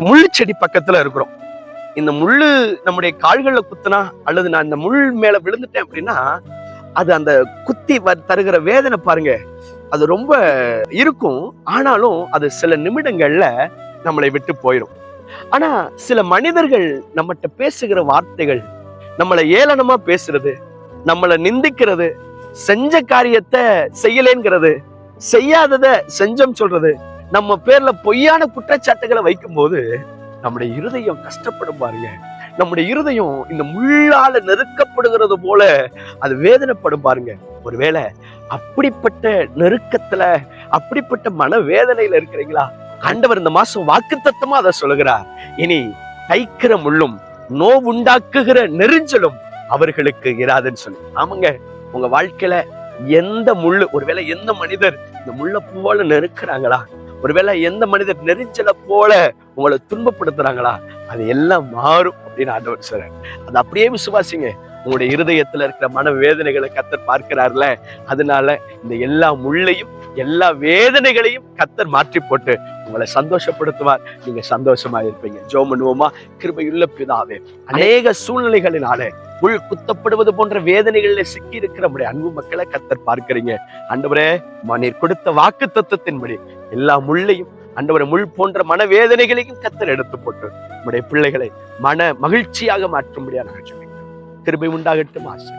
முள்ளு செடி பக்கத்துல இருக்கிறோம். இந்த முள்ளு நம்முடைய கால்களில் குத்துனா அல்லது நான் இந்த முள் மேல விழுந்துட்டேன் அப்படின்னா அது அந்த குத்தி வ- தருகிற வேதனை பாருங்க. அது ரொம்ப இருக்கும். ஆனாலும் அது சில நிமிடங்கள்ல நம்மளை விட்டு போயிடும் ஆனா சில மனிதர்கள் நம்மகிட்ட பேசுகிற வார்த்தைகள் நம்மளை ஏளனமா பேசுறது நம்மளை நிந்திக்கிறது செஞ்ச காரியத்தை செய்யலேங்கிறது செய்யாதத செஞ்சம் சொல்றது நம்ம பேர்ல பொய்யான குற்றச்சாட்டுகளை வைக்கும்போது நம்முடைய இருதயம் கஷ்டப்படும் பாருங்க. நம்முடைய இருதயம் இந்த முள்ளால நெருக்கப்படுகிறது போல அது வேதனைப்படும் பாருங்க. ஒருவேளை அப்படிப்பட்ட நெருக்கத்துல அப்படிப்பட்ட மன வேதனையில இருக்கிறீங்களா? ஆண்டவர் இந்த மாசம் வாக்குத்தத்தமா அதை சொல்லுகிறார். இனி தைக்கிற முள்ளும் நோவுண்டாக்குகிற நெருஞ்சலும் அவர்களுக்கு இராதுன்னு சொல்லி. ஆமாங்க உங்க வாழ்க்கையில எந்த முள்ளு ஒருவேளை எந்த மனிதர் இந்த முள்ள போல நெருக்கிறாங்களா? ஒருவேளை எந்த மனிதர் நெரிஞ்சலை போல உங்களை துன்பப்படுத்துறாங்களா? அது எல்லாம் மாறும் அப்படின்னு ஆண்டவர் சொல்றார். அது அப்படியே விசுவாசிங்க. உங்களுடைய இருதயத்துல இருக்கிற மன வேதனைகளை கத்தர் பார்க்கிறார்ல அதனால இந்த எல்லா முள்ளையும் எல்லா வேதனைகளையும் கத்தர் மாற்றி போட்டு உங்களை சந்தோஷப்படுத்துவார். நீங்க சந்தோஷமா இருப்பீங்க. ஜோமனுவோமா கிருபையுள்ள பிதாவே அநேக சூழ்நிலைகளினாலே உள் குத்தப்படுவது போன்ற வேதனைகளில் சிக்கி இருக்கிற நம்முடைய அன்பு மக்களை கத்தர் பார்க்கிறீங்க. அண்டவரே மனிர் கொடுத்த வாக்கு தத்துவத்தின்படி எல்லா முள்ளையும் ஆண்டவரை முள் போன்ற மன வேதனைகளையும் கத்தர் எடுத்து போட்டு நம்முடைய பிள்ளைகளை மன மகிழ்ச்சியாக மாற்றும்படியா நாங்கள் ஜெபிக்கிறோம். கிருபை உண்டாகட்டும் ஆசை.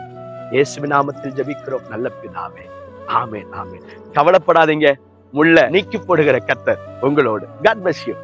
இயேசுவி நாமத்தில் ஜெபிக்கிறோம். நல்ல பிதாவே ஆமே ஆமே கவலைப்படாதீங்க. முள்ள நீக்கி போடுகிற கத்தர் உங்களோடு. God bless you